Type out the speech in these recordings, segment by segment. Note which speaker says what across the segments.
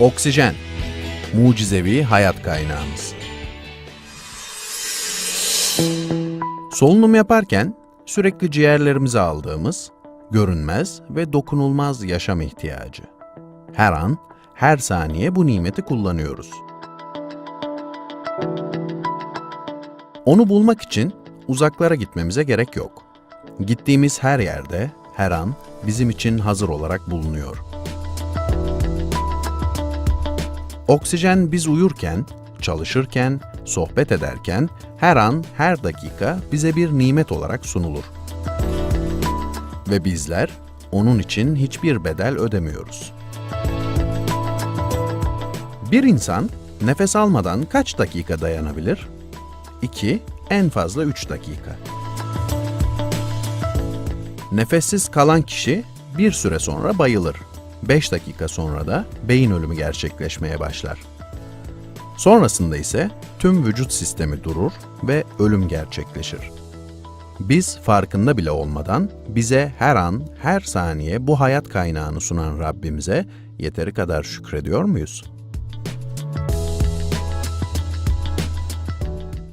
Speaker 1: Oksijen, mucizevi hayat kaynağımız. Solunum yaparken sürekli ciğerlerimize aldığımız görünmez ve dokunulmaz yaşam ihtiyacı. Her an, her saniye bu nimeti kullanıyoruz. Onu bulmak için uzaklara gitmemize gerek yok. Gittiğimiz her yerde, her an bizim için hazır olarak bulunuyor. Oksijen biz uyurken, çalışırken, sohbet ederken her an, her dakika bize bir nimet olarak sunulur. Ve bizler onun için hiçbir bedel ödemiyoruz. Bir insan nefes almadan kaç dakika dayanabilir? 2, en fazla 3 dakika. Nefessiz kalan kişi bir süre sonra bayılır. 5 dakika sonra da beyin ölümü gerçekleşmeye başlar. Sonrasında ise tüm vücut sistemi durur ve ölüm gerçekleşir. Biz farkında bile olmadan bize her an, her saniye bu hayat kaynağını sunan Rabbimize yeteri kadar şükrediyor muyuz?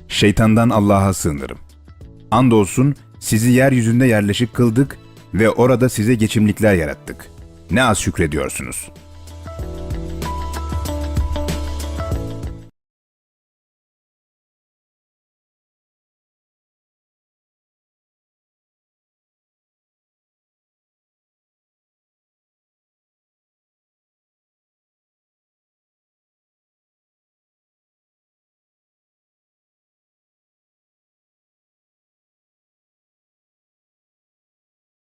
Speaker 2: Şeytandan Allah'a sığınırım. Andolsun sizi yeryüzünde yerleşik kıldık ve orada size geçimlikler yarattık. Ne az şükrediyorsunuz.''